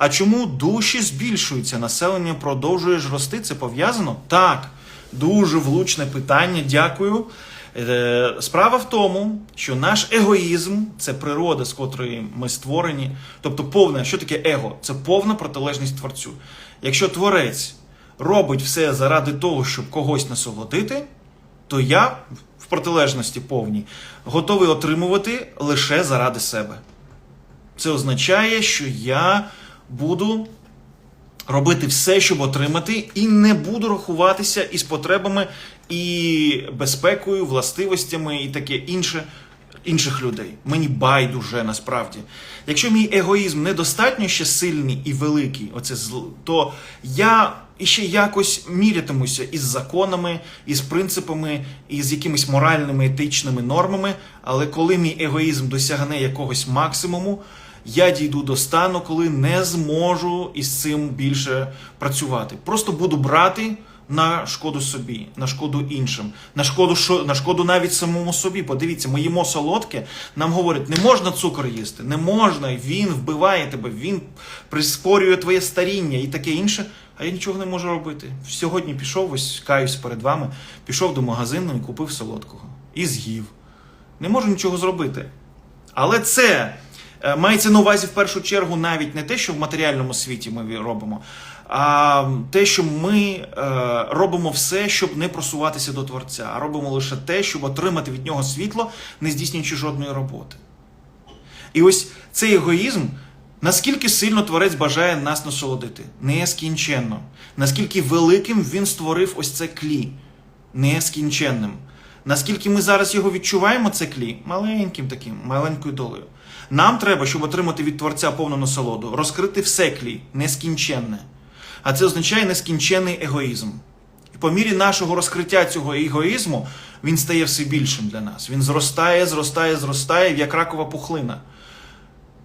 А чому душі збільшуються, населення продовжує ж рости? Це пов'язано? Так, дуже влучне питання. Дякую. Е, Справа в тому, що наш егоїзм це природа, з котрої ми створені. Тобто, повне, що таке его? Це повна протилежність творцю. Якщо творець робить все заради того, щоб когось насолодити, то я в протилежності повній готовий отримувати лише заради себе. Це означає, що я буду робити все, щоб отримати, і не буду рахуватися із потребами і безпекою, властивостями і таке інше інших людей. Мені байдуже насправді. Якщо мій егоїзм недостатньо ще сильний і великий, оце зл, то я іще якось мірятимуся із законами, із принципами, із якимись моральними етичними нормами. Але коли мій егоїзм досягне якогось максимуму, я дійду до стану, коли не зможу із цим більше працювати. Просто буду брати на шкоду собі, на шкоду іншим, на шкоду на шкоду навіть самому собі. Подивіться, ми їмо солодке, нам говорять, не можна цукор їсти, не можна, він вбиває тебе, він прискорює твоє старіння і таке інше. А я нічого не можу робити. Сьогодні пішов, ось каюсь перед вами, пішов до магазину і купив солодкого. І з'їв. Не можу нічого зробити. Але це мається на увазі в першу чергу навіть не те, що в матеріальному світі ми робимо, а те, що ми е, робимо все, щоб не просуватися до Творця, а робимо лише те, щоб отримати від нього світло, не здійснюючи жодної роботи. І ось цей егоїзм, наскільки сильно творець бажає нас насолодити, нескінченно. Наскільки великим він створив ось це клі, нескінченним. Наскільки ми зараз його відчуваємо, це клі, маленьким таким, маленькою долею. Нам треба, щоб отримати від Творця повну насолоду, розкрити все клі, нескінченне. А це означає нескінченний егоїзм. І по мірі нашого розкриття цього егоїзму він стає все більшим для нас. Він зростає, зростає, зростає, як ракова пухлина.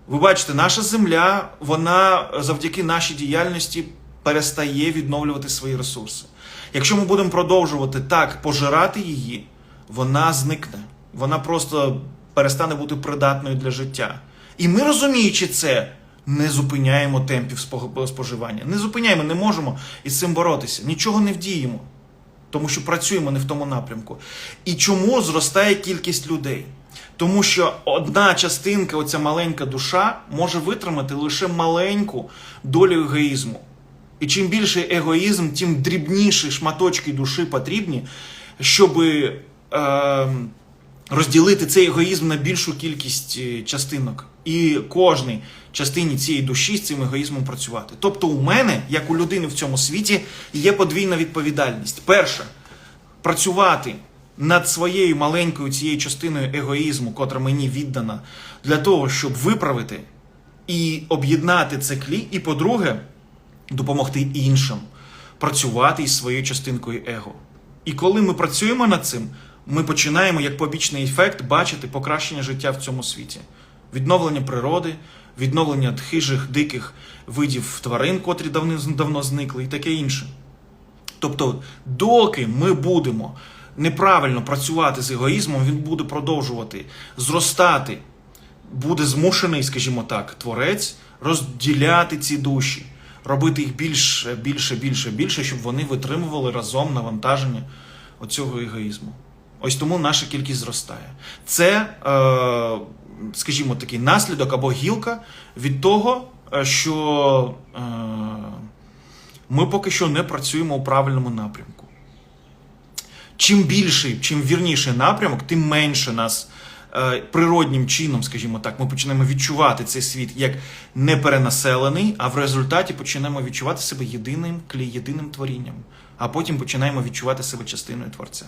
Ви бачите, наша земля, вона завдяки нашій діяльності перестає відновлювати свої ресурси. Якщо ми будемо продовжувати так пожирати її, вона зникне. Вона просто перестане бути придатною для життя. І ми, розуміючи це, не зупиняємо темпів спо- споживання. Не зупиняємо, не можемо із цим боротися. Нічого не вдіємо, тому що працюємо не в тому напрямку. І чому зростає кількість людей? Тому що одна частинка, оця маленька душа, може витримати лише маленьку долю егоїзму. І чим більший егоїзм, тим дрібніші шматочки душі потрібні, щоб е, розділити цей егоїзм на більшу кількість е, частинок. І кожній частині цієї душі з цим егоїзмом працювати. Тобто, у мене, як у людини в цьому світі, є подвійна відповідальність. Перша працювати над своєю маленькою цією частиною егоїзму, котра мені віддана, для того, щоб виправити і об'єднати це клі. І, по-друге, допомогти іншим працювати із своєю частинкою его. І коли ми працюємо над цим, ми починаємо як побічний ефект бачити покращення життя в цьому світі, відновлення природи, відновлення хижих, диких видів тварин, котрі давно, давно зникли, і таке інше. Тобто, доки ми будемо неправильно працювати з егоїзмом, він буде продовжувати зростати, буде змушений, скажімо так, творець розділяти ці душі, робити їх більше, більше, більше, більше, щоб вони витримували разом навантаження оцього егоїзму. Ось тому наша кількість зростає. Це, е, скажімо, такий наслідок або гілка від того, е, що е, ми поки що не працюємо у правильному напрямку. Чим більший, чим вірніший напрямок, тим менше нас природнім чином, скажімо так, ми почнемо відчувати цей світ як неперенаселений, а в результаті почнемо відчувати себе єдиним єдиним творінням, а потім починаємо відчувати себе частиною творця.